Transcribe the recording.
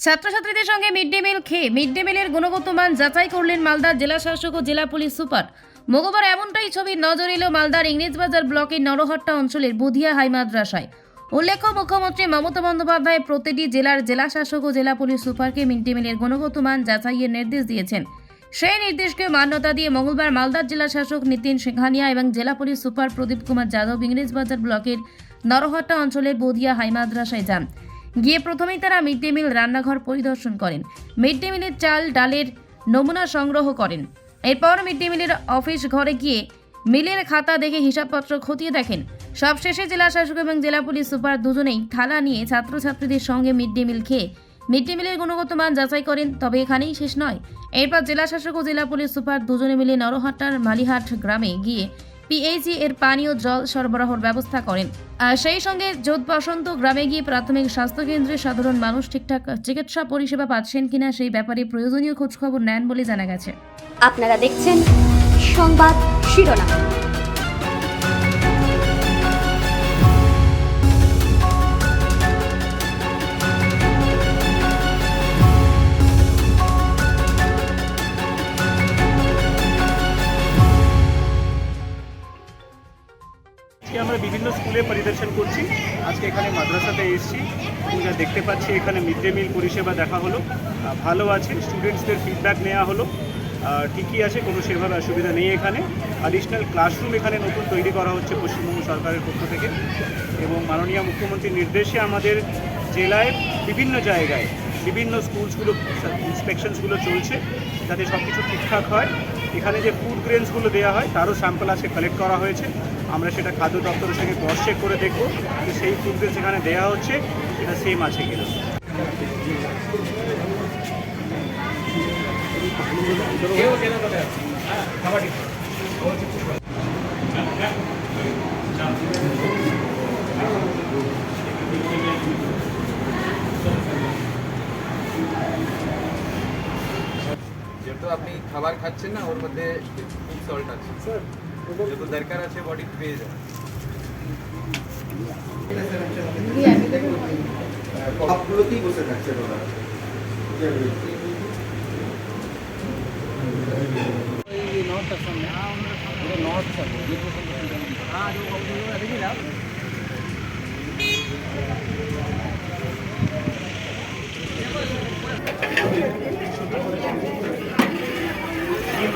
ছাত্রছাত্রীদের সঙ্গে mid day meal খেয়ে মিড ডে মিলের গুণগত মান যাচাই করলেন মালদার জেলা শাসক ও জেলা পুলিশ সুপার। মঙ্গলবার এমনটাই ছবি নজর এলো মালদার ইংরেজবাজার ব্লকের নরহট্টা অঞ্চলের বুধিয়া হাই মাদ্রাসায়। উল্লেখ্য, মুখ্যমন্ত্রী মমতা বন্দ্যোপাধ্যায় প্রতিটি জেলার জেলা শাসক ও জেলা পুলিশ সুপারকে মিড ডে মিলের গুণগত মান যাচাইয়ের নির্দেশ দিয়েছেন। সেই নির্দেশকে মান্যতা দিয়ে মঙ্গলবার মালদার জেলা শাসক নীতিন সিংহানিয়া এবং জেলা পুলিশ সুপার প্রদীপ কুমার যাদব ইংরেজবাজার ব্লকের নরহট্টা অঞ্চলের বদিয়া হাই মাদ্রাসায় যান। গিয়ে প্রথমেই তারা মিড ডে মিল রান্নাঘর পরিদর্শন করেন। মিড ডে মিলের চাল, ডালের নমুনা সংগ্রহ করেন। এরপর মিড ডে মিলের অফিস ঘরে গিয়ে মিলের খাতা দেখে হিসাবপত্র খতিয়ে দেখেন। সবশেষে জেলা শাসক এবং জেলা পুলিশ সুপার দুজনেই থালা নিয়ে ছাত্রছাত্রীদের সঙ্গে মিড ডে মিল খেয়ে মিড ডে মিলের গুণগত মান যাচাই করেন, তবে এখানেই শেষ নয়। এরপর জেলা শাসক ও জেলা পুলিশ সুপার দুজনে মিলে নরহাট্টার মালিহাট গ্রামে গিয়ে পিএইচি এর পানীয় জল সরবরাহর ব্যবস্থা করেন। সেই সঙ্গে যোধ বসন্ত গ্রামে গিয়ে প্রাথমিক স্বাস্থ্যকেন্দ্রে সাধারণ মানুষ ঠিকঠাক চিকিৎসা পরিষেবা পাচ্ছেন কিনা সেই ব্যাপারে প্রয়োজনীয় খোঁজখবর নেন বলে জানা গেছে। আপনারা দেখছেন সংবাদ শিরোনাম। আজকে আমরা বিভিন্ন স্কুলে পরিদর্শন করছি। আজকে এখানে মাদ্রাসাতে এসেছি। আমরা দেখতে পাচ্ছি, এখানে মিড ডে মিল পরিষেবা দেখা হলো। ভালো আছে, স্টুডেন্টসদের ফিডব্যাক নেওয়া হলো। ঠিকই আছে, কোনো সেভাবে অসুবিধা নেই এখানে। অ্যাডিশনাল ক্লাসরুম এখানে নতুন তৈরি করা হচ্ছে পশ্চিমবঙ্গ সরকারের পক্ষ থেকে। এবং মাননীয় মুখ্যমন্ত্রীর নির্দেশে আমাদের জেলায় বিভিন্ন জায়গায় বিভিন্ন স্কুলসগুলো ইন্সপেকশনসগুলো চলছে। যাতে সব কিছু ঠিকঠাক হয়। এখানে যে ফুড গ্রেনসগুলো দেওয়া হয়, তারও স্যাম্পল আজকে কালেক্ট করা হয়েছে। আমরা সেটা খাদ্য দপ্তরের সঙ্গে ক্রস চেক করে দেখব। যে সেই ফুড গ্রেনস এখানে দেওয়া হচ্ছে সেটা সেম আছে কিনা। যেহেতু আপনি খাবার খাচ্ছেন না? ওর মধ্যে ফুড সল্ট আছে। যেহেতু দরকার আছে বডি পেয়ে যায় সবগুলোতেই বসে থাকছে ওরা।